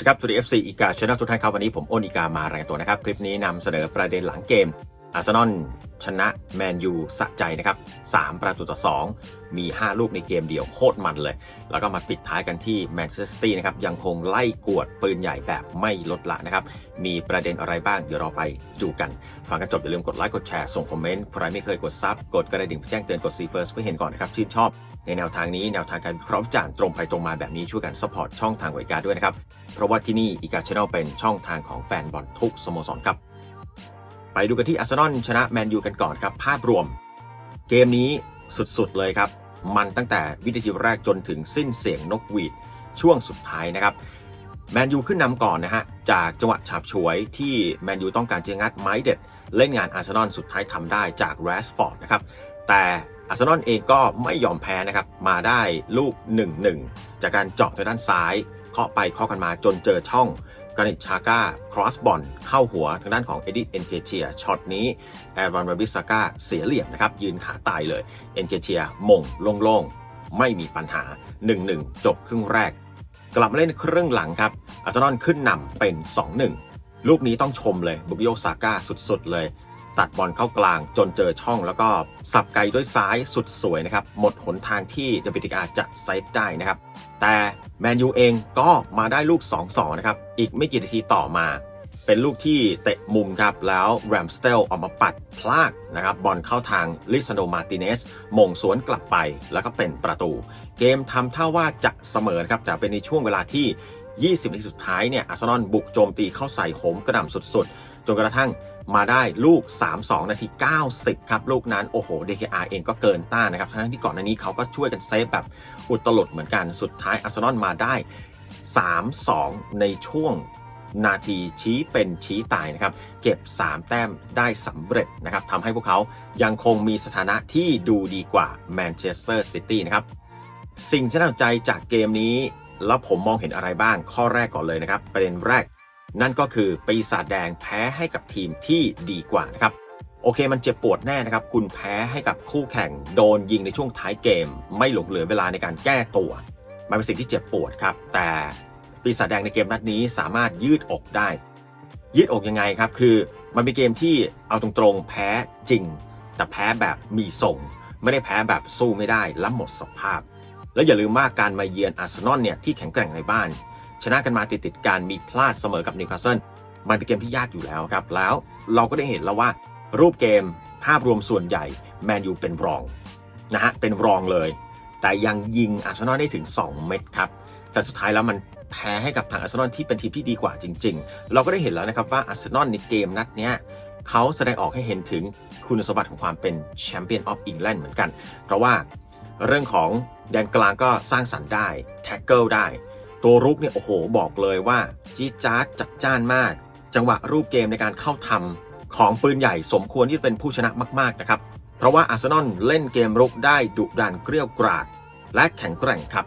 สดีครับทูดีเอฟซีอีกาชนลทุกท่านครับวันนี้ผมโอนอีกามารายงานตัวนะครับ คลิปนี้นำเสนอประเด็นหลังเกม อาร์เซนอลชนะแมนยูสะใจนะครับ 3 ประตูต่อ 2 มี 5 ลูกในเกมเดียวโคตรมันเลย แล้วก็มาปิดท้ายกันที่แมนเชสเตอร์นะครับ ยังคงไล่กวดปืนใหญ่แบบไม่ลดละนะครับ มีประเด็นอะไรบ้าง เดี๋ยวเราไปดูกัน ฟังกันจบอย่าลืมกดไลค์ กดแชร์ ส่งคอมเมนต์ ใครไม่เคยกดซับกดกระดิ่งแจ้งเตือนกดซีเฟิร์สเพื่อเห็นก่อนนะครับชื่นชอบ ในแนวทางนี้แนวทางการวิเคราะห์จารณ์ตรงไปตรงมาแบบนี้ช่วยกันสปอร์ตช่องทางบริการด้วยนะครับเพราะว่าที่นี่อีกาชแนลเป็นช่องทางของแฟนบอลทุกสโมสรครับ ดูกันที่อาร์เซนอลชนะแมนยูกันก่อนครับ ภาพรวม เกมนี้สุดๆเลยครับ มันตั้งแต่วินาทีแรกจนถึงสิ้นเสียงนกหวีดช่วงสุดท้ายนะครับแมนยูขึ้นนำก่อนนะฮะ จากจังหวะฉาบฉวยที่แมนยูต้องการจะงัดไม้เด็ด เล่นงานอาร์เซนอลสุดท้ายทำได้จากแรสฟอร์ดนะครับแต่อาร์เซนอลเองก็ไม่ยอมแพ้นะครับ มาได้ลูก 1-1 จากการเจาะทางด้านซ้ายเคาะไปเคาะกันมาจนเจอช่อง กานิชาก้าครอสบอลเข้าหัวทางด้านของเอ็ดดี้เอนเคเทียช็อตนี้แอรอนบาบิสก้าเสียเหลี่ยมนะครับ ยืนขาตายเลยเอนเคเทียมงโล่งๆ ไม่มีปัญหา 1-1 จบครึ่งแรก กลับมาเล่นครึ่งหลังครับอาร์เซนอลขึ้นนำเป็น 2-1 ลูกนี้ต้องชมเลยบุกโยซาก้าสุดๆเลย ตัดบอลเข้ากลางจนเจอช่อง แล้วก็สับไกลด้วยซ้ายสุดสวยนะครับ หมดหนทางที่เดวิดอาจะเซฟได้นะครับ แต่แมนยูเองก็มาได้ลูก 2-2 นะครับ อีกไม่กี่นาทีต่อมา เป็นลูกที่เตะมุมครับ แล้วแรมสเตลออกมาปัดพลาดนะครับ บอลเข้าทางลิซานโดมาติเนสมงสวนกลับไปแล้วก็เป็นประตู เกมทำท่าว่าจะเสมอครับแต่เป็นในช่วงเวลาที่ 20นาทีสุดท้ายเนี่ยอาร์เซนอลบุกโจมตีเข้าใส่โหมกระหน่ำสุดๆ จนกระทั่งมาได้ลูก 3-2 นาที 90 ครับ ลูกนั้น โอ้โห DKR เองก็เกินต้านนะครับ ทั้งที่ก่อนหน้านี้เขาก็ช่วยกันเซฟแบบอุตลุดเหมือนกัน สุดท้ายอาร์เซนอลมาได้ 3-2 ในช่วงนาทีชี้เป็นชี้ตายนะครับ เก็บ 3 แต้มได้สำเร็จนะครับทำให้พวกเขายังคงมีสถานะที่ดูดีกว่าแมนเชสเตอร์ซิตี้นะครับ สิ่งที่น่าสนใจจากเกมนี้ แล้วผมมองเห็นอะไรบ้างข้อแรกก่อนเลยนะครับ ประเด็นแรก นั่นก็คือปีศาจแดงแพ้ให้กับทีมที่ดีกว่านะครับโอเคมันเจ็บปวดแน่นะครับ คุณแพ้ให้กับคู่แข่งโดนยิงในช่วงท้ายเกม ไม่หลงเหลือเวลาในการแก้ตัว มันเป็นสิ่งที่เจ็บปวดครับ แต่ปีศาจแดงในเกมนัดนี้สามารถยืดอกได้ ยืดอกยังไงครับ คือมันเป็นเกมที่เอาตรงๆ แพ้จริง แต่แพ้แบบมีส่ง ไม่ได้แพ้แบบสู้ไม่ได้และหมดสภาพ แล้วอย่าลืมว่าการมาเยือนอาร์เซนอลเนี่ยที่แข็งแกร่งในบ้าน ชนะกันมาติดติดกันมีพลาดเสมอกับนิวคาสเซิลมันเป็นเกมที่ยากอยู่แล้วครับ แล้วเราก็ได้เห็นแล้วว่ารูปเกมภาพรวมส่วนใหญ่แมนยูเป็นรองนะฮะเป็นรองเลย แต่ยังยิงอาร์เซนอลได้ถึง 2 เม็ดครับ แต่สุดท้ายแล้วมันแพ้ให้กับทางอาร์เซนอลที่เป็นทีมที่ดีกว่าจริง ๆ เราก็ได้เห็นแล้วนะครับว่าอาร์เซนอลในเกมนัดเนี้ยเขาแสดงออกให้เห็นถึงคุณสมบัติของความเป็นแชมเปี้ยนออฟอิงแลนด์เหมือนกัน เพราะว่าเรื่องของแดนกลางก็สร้างสรรค์ได้ แท็กเกิลได้ ตัวรุกเนี่ยโอ้โหบอกเลยว่าจีจ๊าดจัดจ้านมาก จังหวะรูปเกมในการเข้าทำของปืนใหญ่สมควรที่จะเป็นผู้ชนะมากๆนะครับ เพราะว่าอาร์เซนอลเล่นเกมรุกได้ดุดันเกรี้ยวกราด และแข็งแกร่งครับ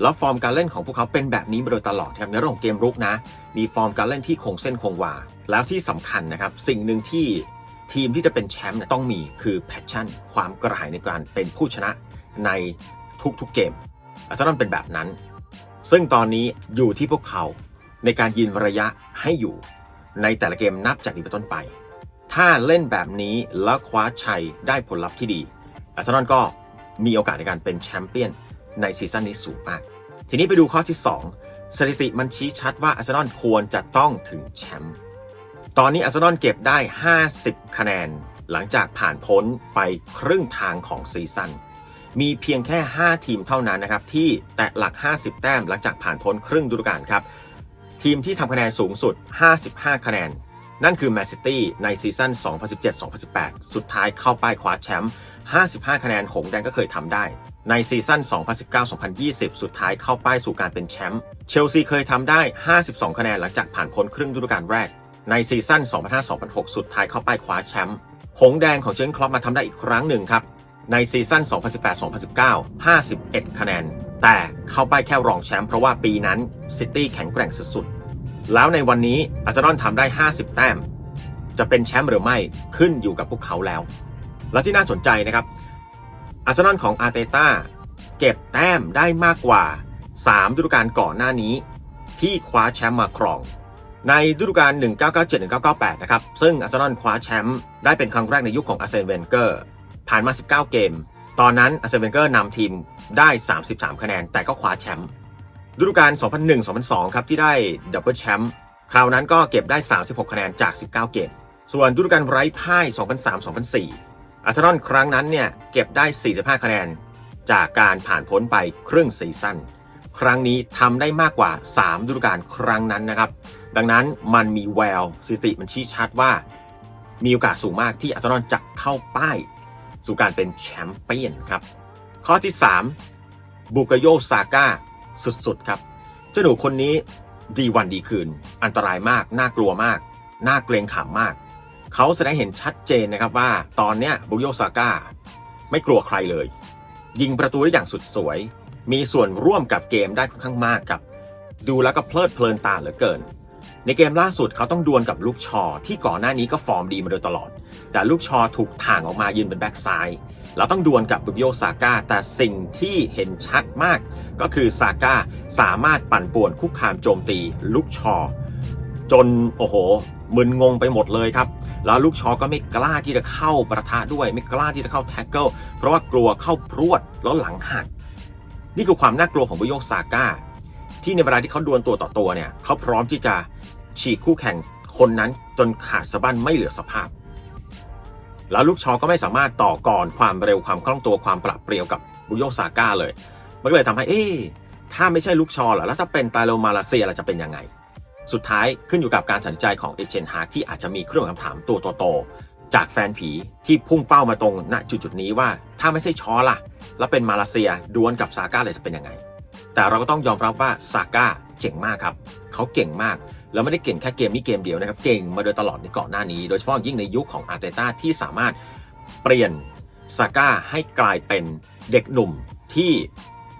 แล้วฟอร์มการเล่นของพวกเขาเป็นแบบนี้มาโดยตลอดครับในเรื่องของเกมรุกนะ มีฟอร์มการเล่นที่คงเส้นคงวา แล้วที่สำคัญนะครับสิ่งหนึ่งที่ทีมที่จะเป็นแชมป์ต้องมีคือแพชชั่น ความกระหายในการเป็นผู้ชนะในทุกๆเกมอาร์เซนอลเป็นแบบนั้น ซึ่งตอนนี้อยู่ที่พวกเขาในการยืนระยะให้อยู่ ในแต่ละเกมนับจากนี้เป็นต้นไป ถ้าเล่นแบบนี้แล้วคว้าชัยได้ผลลัพธ์ที่ดีอาร์เซนอลก็มีโอกาสในการเป็นแชมเปี้ยนในซีซั่นนี้สูงมาก ทีนี้ไปดูข้อที่ 2 สถิติมันชี้ชัดว่าอาร์เซนอลควรจะต้องถึงแชมป์ตอนนี้อาร์เซนอลเก็บได้ 50 คะแนน หลังจากผ่านพ้นไปครึ่งทางของซีซั่น มีเพียงแค่ 5 ทีมเท่านั้นนะครับที่แตะหลัก 50 แต้มหลังจากผ่านพ้นครึ่งฤดูกาลครับ ทีมที่ทำคะแนนสูงสุด 55 คะแนน นั่นคือแมนซิตี้ในซีซั่น 2017-2018 สุดท้ายเข้าป้ายคว้าแชมป์ 55 คะแนนหงแดงก็เคยทำได้ ในซีซั่น 2019-2020 สุดท้ายเข้าป้ายสู่การเป็นแชมป์ เชลซีเคยทำได้ 52 คะแนนหลังจากผ่านพ้นครึ่งฤดูกาลแรก ในซีซั่น 2005-2006 สุดท้ายเข้าป้ายคว้าแชมป์ หงแดงของเจนคลอปมาทำได้อีกครั้งหนึ่งครับ ในซีซั่น 2018-2019 51 คะแนน แต่เข้าไปแค่รองแชมป์เพราะว่าปีนั้นซิตี้แข็งแกร่งสุดๆ แล้วในวันนี้อาร์เซนอลทำได้ 50 แต้ม จะเป็นแชมป์หรือไม่ขึ้นอยู่กับพวกเขาแล้ว และที่น่าสนใจนะครับ อาร์เซนอลของอาร์เตต้าเก็บแต้มได้มากกว่า 3 ฤดูกาลก่อนหน้านี้ ที่คว้าแชมป์มาครอง ในฤดูกาล1997-1998 นะครับ ซึ่งอาร์เซนอลคว้าแชมป์ได้เป็นครั้งแรกในยุคของอาร์เซนเวนเกอร์ ผ่านมา 19 เกม ตอนนั้นอาร์เซนเวนเกอร์นำทีมได้ 33 คะแนน แต่ก็คว้าแชมป์ฤดูกาล 2001-2002 ครับที่ได้ดับเบิลแชมป์คราวนั้นก็เก็บได้ 36 คะแนนจาก 19 เกม ส่วนฤดูกาลไร้พ่าย 2003-2004 อาร์เซนอลครั้งนั้นเนี่ยเก็บได้ 45 คะแนน จากการผ่านพ้นไปครึ่งซีซั่นครั้งนี้ทำได้มากกว่า 3 ฤดูกาลครั้งนั้นนะครับ ดังนั้นมันมีแววสถิติมันชี้ชัดว่า มีโอกาสสูงมากที่อาร์เซนอลจะเข้าป้าย สู่การเป็นแชมเปี้ยนครับ ข้อที่ 3 บุกโยซาก้าสุดๆ ครับเจ้าหนูคนนี้ดีวันดีคืน อันตรายมาก น่ากลัวมาก น่าเกรงขามมาก เขาแสดงเห็นชัดเจนนะครับว่าตอนเนี้ยบุกโยซาก้าไม่กลัวใครเลย ยิงประตูได้อย่างสุดสวย มีส่วนร่วมกับเกมได้ค่อนข้างมากครับดูแล้วก็เพลิดเพลินตาเหลือเกิน ในเกมล่าสุดเขาต้องดวลกับลูกชอ ที่ก่อนหน้านี้ก็ฟอร์มดีมาโดยตลอด แต่ลูกชอถูกถ่างออกมายืนเป็นแบ็กซ้ายเราต้องดวลกับบุกโยซาก้าแต่สิ่งที่เห็นชัดมาก ก็คือซาก้าสามารถปั่นป่วนคุกคามโจมตี ลูกชอ จนโอ้โหมึนงงไปหมดเลยครับ แล้วลูกชอก็ไม่กล้าที่จะเข้าประทะด้วย ไม่กล้าที่จะเข้าแท็กเกิลเพราะว่ากลัวเข้าพรวดแล้วหลังหัก นี่คือความน่ากลัวของบุโยซาก้าที่ในเวลาที่เขาดวลตัวต่อตัวเนี่ยเขาพร้อมที่จะฉีกคู่แข่งคนนั้นจนขาดสะบั้นไม่เหลือสภาพ แล้วลูกชอก็ไม่สามารถต่อกรความเร็วความคล่องตัวความปรับเปรียวกับบุโยซาก้าเลย มันก็เลยทำให้เอ๊ถ้าไม่ใช่ลูกชอเหรอแล้วถ้าเป็นตาโลมาลาเซียเราจะเป็นยังไง สุดท้ายขึ้นอยู่กับการตัดสินใจของเอเชนฮาร์ที่อาจจะมีเครื่องคำถามตัวโตๆจากแฟนผีที่พุ่งเป้ามาตรงณจุดๆนี้ว่า ถ้าไม่ใช่ชอล่ะ แล้วเป็นมาลาเซียดวลกับซาก้าเลยจะเป็นยังไง แต่เราก็ต้องยอมรับว่าซาก้าเจ๋งมากครับเขาเก่งมาก แล้วไม่ได้เก่งแค่เกมนี้เกมเดียวนะครับ เก่งมาโดยตลอดในก่อนหน้านี้ โดยเฉพาะยิ่งในยุคของอาร์เตต้าที่สามารถเปลี่ยนซาก้าให้กลายเป็นเด็กหนุ่มที่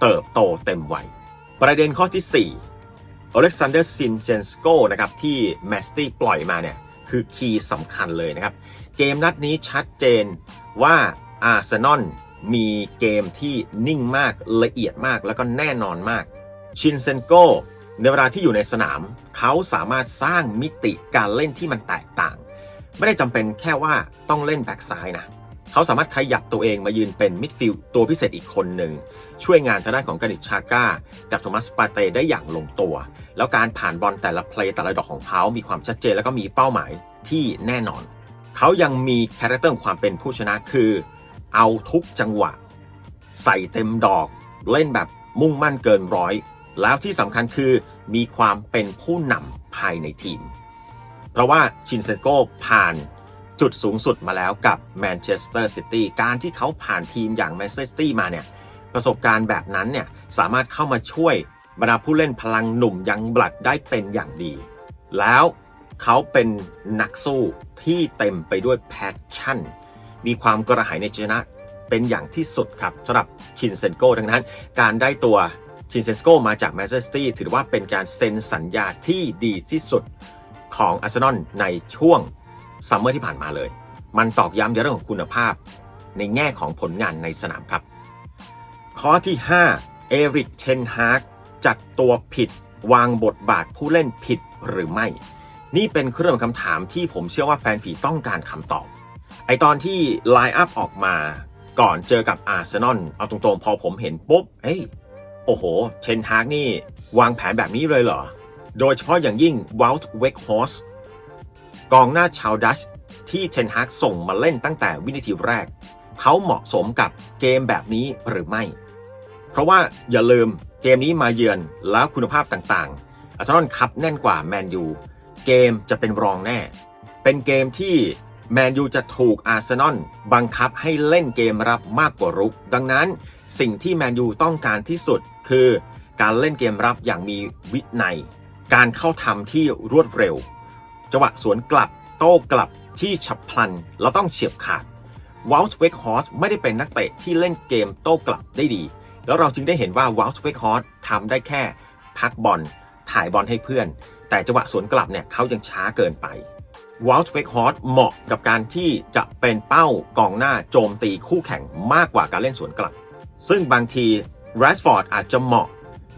เติบโตเต็มวัย ประเด็นข้อที่ 4 อเล็กซานเดอร์ซินเชนสโกนะครับที่แมสตี้ปล่อยมาเนี่ยคือคีย์สำคัญเลยนะครับ เกมนัดนี้ชัดเจนว่าอาร์เซนอลมีเกมที่นิ่งมากละเอียดมากแล้วก็แน่นอนมากชินเซนโก ในเวลาที่อยู่ในสนาม เขาสามารถสร้างมิติการเล่นที่มันแตกต่าง ไม่ได้จำเป็นแค่ว่าต้องเล่นแบ็กซ้ายนะ เขาสามารถขยับตัวเองมายืนเป็นมิดฟิลด์ตัวพิเศษอีกคนหนึ่ง ช่วยงานทางด้านของกานิชาก้า กับโทมัสปาเต้ได้อย่างลงตัว แล้วการผ่านบอลแต่ละเพลย์แต่ละดอกของเขา มีความชัดเจนแล้วก็มีเป้าหมายที่แน่นอน เขายังมีคาแรคเตอร์ความเป็นผู้ชนะคือ เอาทุกจังหวะ ใส่เต็มดอก เล่นแบบมุ่งมั่นเกินร้อย แล้วที่สำคัญคือมีความเป็นผู้นำภายในทีม เพราะว่าชินเซโก้ผ่านจุดสูงสุดมาแล้วกับแมนเชสเตอร์ซิตี้การที่เขาผ่านทีมอย่างแมนเชสเตอร์ซิตี้มาเนี่ยประสบการณ์แบบนั้นเนี่ยสามารถเข้ามาช่วยบรรดาผู้เล่นพลังหนุ่มยังบลัดได้เป็นอย่างดี แล้วเขาเป็นนักสู้ที่เต็มไปด้วยแพชชั่น มีความกระหายในชนะเป็นอย่างที่สุดครับสำหรับชินเซนโกดังนั้น การได้ตัว ชินเซนโกมาจากแมนเชสเตอร์ซิตี้ถือว่าเป็นการเซ็นสัญญาที่ดีที่สุดของอาร์เซนอลในช่วงซัมเมอร์ที่ผ่านมาเลย มันตอกย้ำในเรื่องของคุณภาพ ในแง่ของผลงานในสนามครับ ข้อที่ 5 เอริกเทนฮากจัดตัวผิดวางบทบาทผู้เล่นผิดหรือไม่ นี่เป็นเครื่องคำถามที่ผมเชื่อว่าแฟนผีต้องการคำตอบ ไอตอนที่ไลน์อัพออกมาก่อนเจอกับอาร์เซนอลเอาตรงๆ พอผมเห็นปุ๊บ เอ้ย อ้โห เทนฮากนี่ วางแผนแบบนี้เลยเหรอ โดยเฉพาะอย่างยิ่งว o ลต์เวกฮอสกองหน้าชาวดัชที่เทนฮากส่งมาเล่นตั้งแต่วินาทีแรก เขาเหมาะสมกับเกมแบบนี้หรือไม่ เพราะว่าอย่าลืมเกมนี้มาเยือนแล้วคุณภาพต่างๆอาร์เซนอลคับแน่นกว่าแมนยูเกมจะเป็นรองแน่ เป็นเกมที่แมนยูจะถูกอาร์เซนอลบังคับให้เล่นเกมรับมากกว่ารุก ดังนั้น สิ่งที่แมนยูต้องการที่สุดคือการเล่นเกมรับอย่างมีวินัย การเข้าทำที่รวดเร็ว จังหวะสวนกลับโต้กลับที่ฉับพลันเราต้องเฉียบขาดว o ลต์เวกฮอสไม่ได้เป็นนักเตะที่เล่นเกมโต้กลับได้ดี แล้วเราจึงได้เห็นว่าว o ลต์เวกฮอสทำได้แค่พักบอล ถ่ายบอลให้เพื่อน แต่จังหวะสวนกลับเนี่ยเขายังช้าเกินไปว o ลต์เวกฮอสเหมาะกับการที่จะเป็นเป้ากองหน้าโจมตีคู่แข่งมากกว่าการเล่นสวนกลับ ซึ่งบางทีแรสฟอร์ดอาจจะเหมาะ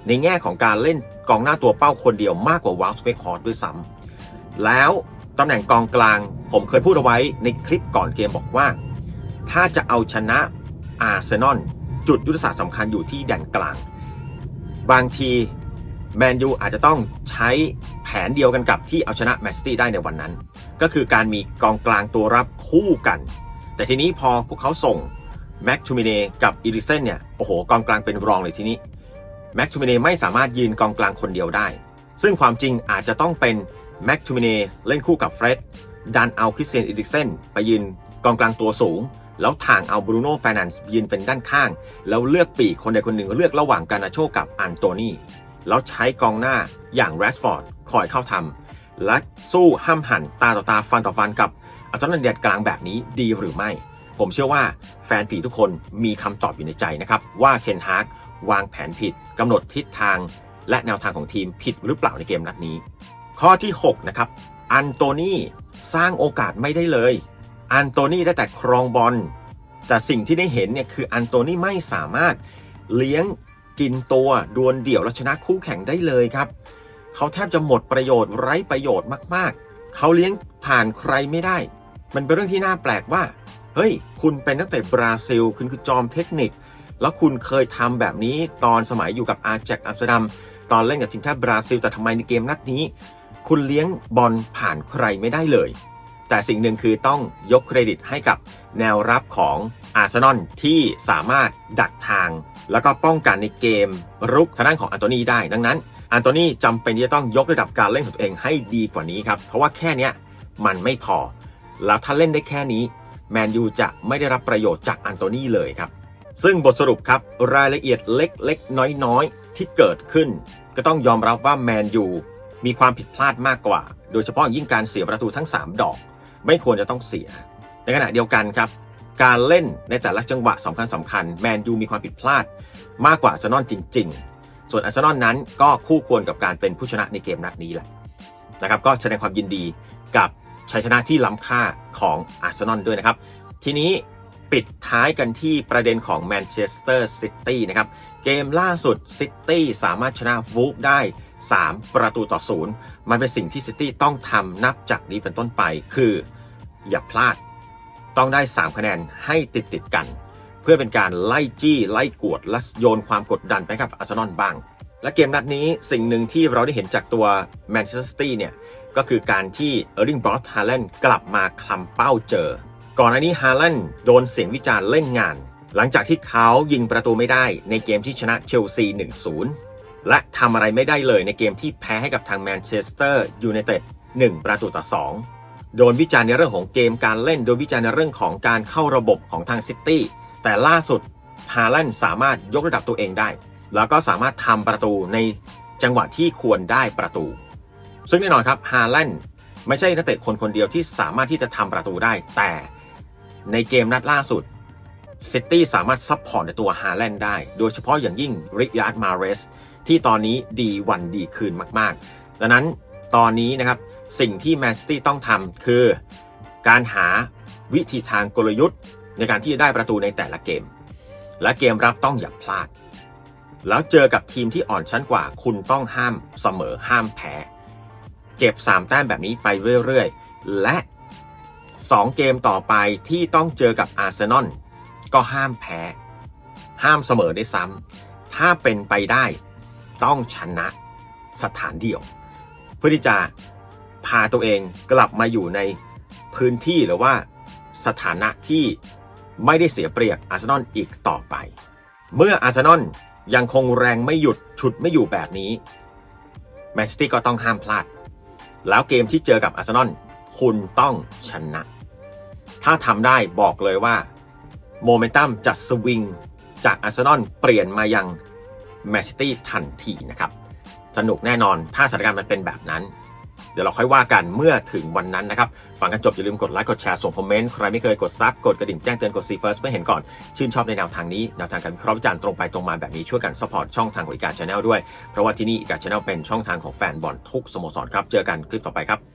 ในแง่ของการเล่นกองหน้าตัวเป้าคนเดียวมากกว่าวาลส์เวคฮอร์ดด้วยซ้ำแล้วตำแหน่งกองกลางผมเคยพูดเอาไว้ในคลิปก่อนเกมบอกว่า ถ้าจะเอาชนะอาร์เซนอลจุดยุทธศาสตร์สำคัญอยู่ที่แดนกลาง บางทีแมนยูอาจจะต้องใช้แผนเดียวกันกับที่เอาชนะแมนซิตี้ได้ในวันนั้น ก็คือการมีกองกลางตัวรับคู่กัน แต่ทีนี้พอพวกเขาส่ง แม็กทูมิเนกับอีริเซนเนี่ยโอ้โหกองกลางเป็นรองเลยทีนี้แม็กทูมิเนไม่สามารถยืนกองกลางคนเดียวได้ ซึ่งความจริงอาจจะต้องเป็นแม็กทูมิเนเล่นคู่กับเฟร็ดดันเอาคริสเตียนอีริเซนไปยืนกองกลางตัวสูง แล้วทางเอาบรูโน่แฟนันส์ยืนเป็นด้านข้าง แล้วเลือกปีกคนใดคนหนึ่งเลือกระหว่างกานาโชกับอันโตนีแล้วใช้กองหน้าอย่างแรสฟอร์ดคอยเข้าทำและสู้ห้ามหันตาต่อตาฟันต่อฟันกับอาร์เซนอลเดียดกลางแบบนี้ดีหรือไม่ ผมเชื่อว่าแฟนผีทุกคนมีคำตอบอยู่ในใจนะครับ ว่าเชนฮากวางแผนผิดกำหนดทิศทาง และแนวทางของทีมผิดหรือเปล่าในเกมนัดนี้ ข้อที่6นะครับอันโตนีสร้างโอกาสไม่ได้เลย อันโตนีได้แต่ครองบอลแต่สิ่งที่ได้เห็นเนี่ยคืออันโตนีไม่สามารถเลี้ยงกินตัวดวลเดี่ยวและชนะคู่แข่งได้เลยครับ เขาแทบจะหมดประโยชน์ไร้ประโยชน์มากๆ เขาเลี้ยงผ่านใครไม่ได้ มันเป็นเรื่องที่น่าแปลกว่า เฮ้ย คุณเป็นนักเตะบราซิล คุณคือจอมเทคนิค แล้วคุณเคยทำแบบนี้ตอนสมัยอยู่กับอาแจกอัมสเตอร์ดัม ตอนเล่นกับทีมชาติบราซิล แต่ทำไมในเกมนัดนี้ คุณเลี้ยงบอลผ่านใครไม่ได้เลย แต่สิ่งหนึ่งคือต้องยกเครดิตให้กับแนวรับของอาร์เซนอลที่สามารถดักทาง แล้วก็ป้องกันในเกมรุกทางด้านของอันโตนีได้ ดังนั้น อันโตนีจำเป็นที่จะต้องยกระดับการเล่นของตัวเองให้ดีกว่านี้ครับ เพราะว่าแค่นี้มันไม่พอ แล้วถ้าเล่นได้แค่นี้ แมนยูจะไม่ได้รับประโยชน์จากอันโตนีเลยครับ ซึ่งบทสรุปครับรายละเอียดเล็กๆ น้อยๆ ที่เกิดขึ้น ก็ต้องยอมรับว่าแมนยูมีความผิดพลาดมากกว่า โดยเฉพาะยิ่งการเสียประตูทั้ง 3 ดอก ไม่ควรจะต้องเสีย ในขณะเดียวกันครับ การเล่นในแต่ละจังหวะสำคัญสำคัญแมนยูมีความผิดพลาดมากกว่าอาร์เซนอลจริง ๆ ส่วนอาร์เซนอลนั้นก็คู่ควรกับการเป็นผู้ชนะในเกมนัดนี้แหละนะครับก็แสดงความยินดีกับ ชัยชนะที่ล้ำค่าของอาร์เซนอลด้วยนะครับ ทีนี้ปิดท้ายกันที่ประเด็นของแมนเชสเตอร์ซิตี้นะครับ เกมล่าสุดซิตี้สามารถชนะวูฟได้ 3 ประตูต่อศูนย์มันเป็นสิ่งที่ซิตี้ต้องทำนับจากนี้เป็นต้นไปคือ อย่าพลาด ต้องได้ 3 คะแนนให้ติดติดกัน เพื่อเป็นการไล่จี้ ไล่กวดและโยนความกดดันไปกับอาร์เซนอลบ้าง และเกมนัดนี้สิ่งหนึ่งที่เราได้เห็นจากตัวแมนเชสเตอร์ซิตี้เนี่ย ก็คือการที่เออร์ลิงบรอสฮาแลนด์กลับมาคลำเป้าเจอ ก่อนหน้านี้ฮาแลนด์โดนเสียงวิจารณ์เล่นงาน หลังจากที่เขายิงประตูไม่ได้ในเกมที่ชนะเชลซี 1-0 และทำอะไรไม่ได้เลยในเกมที่แพ้ให้กับทางแมนเชสเตอร์ยูไนเต็ด1ประตูต่อ 2 โดนวิจารณ์ในเรื่องของเกมการเล่น โดนวิจารณ์ในเรื่องของการเข้าระบบของทางซิตี้แต่ล่าสุดฮาแลนด์สามารถยกระดับตัวเองได้ แล้วก็สามารถทำประตูในจังหวะที่ควรได้ประตู ซึ่งแน่นอนครับฮาแลนด์ไม่ใช่นักเตะคนคนเดียวที่สามารถที่จะทำประตูได้ แต่ในเกมนัดล่าสุดซิตี้สามารถซับพอร์ตในตัวฮาแลนด์ได้ โดยเฉพาะอย่างยิ่งริยาร์ดมาเรสที่ตอนนี้ดีวันดีคืนมากๆ ดังนั้นตอนนี้นะครับสิ่งที่แมนซิตี้ต้องทำคือการหาวิธีทางกลยุทธ์ในการที่จะได้ประตูในแต่ละเกม และเกมรับต้องอย่าพลาด แล้วเจอกับทีมที่อ่อนชั้นกว่าคุณต้องห้ามเสมอห้ามแพ้ เก็บ 3 แต้มแบบนี้ไปเรื่อยๆ และ 2 เกมต่อไปที่ต้องเจอกับอาร์เซนอลก็ห้ามแพ้ ห้ามเสมอได้ซ้ำถ้าเป็นไปได้ต้องชนะสถานเดียว เพื่อที่จะพาตัวเองกลับมาอยู่ในพื้นที่หรือว่าสถานะที่ไม่ได้เสียเปรียบอาร์เซนอลอีกต่อไป เมื่ออาร์เซนอลยังคงแรงไม่หยุดฉุดไม่อยู่แบบนี้แมนซิตี้ก็ต้องห้ามพลาด แล้วเกมที่เจอกับอาร์เซนอลคุณต้องชนะ ถ้าทำได้บอกเลยว่าโมเมนตัมจะสวิงจากอาร์เซนอลเปลี่ยนมายังแมนซิตี้ทันทีนะครับ สนุกแน่นอนถ้าสถานการณ์มันเป็นแบบนั้น เดี๋ยวเราค่อยว่ากันเมื่อถึงวันนั้นนะครับ ฟังกันจบอย่าลืมกดไลค์กดแชร์ส่งคอมเมนต์ใครไม่เคยกดซับกดกระดิ่งแจ้งเตือนกดซีเฟิร์สเพื่อเห็นก่อน ชื่นชอบในแนวทางนี้แนวทางการวิเคราะห์วิจารณ์ตรงไปตรงมาแบบนี้ช่วยกันสปอร์ตช่องทางของอีกาชาแนลด้วยเพราะว่าที่นี่อีกาชาแนลเป็นช่องทางของแฟนบอลทุกสโมสรครับเจอกันคลิปต่อไปครับ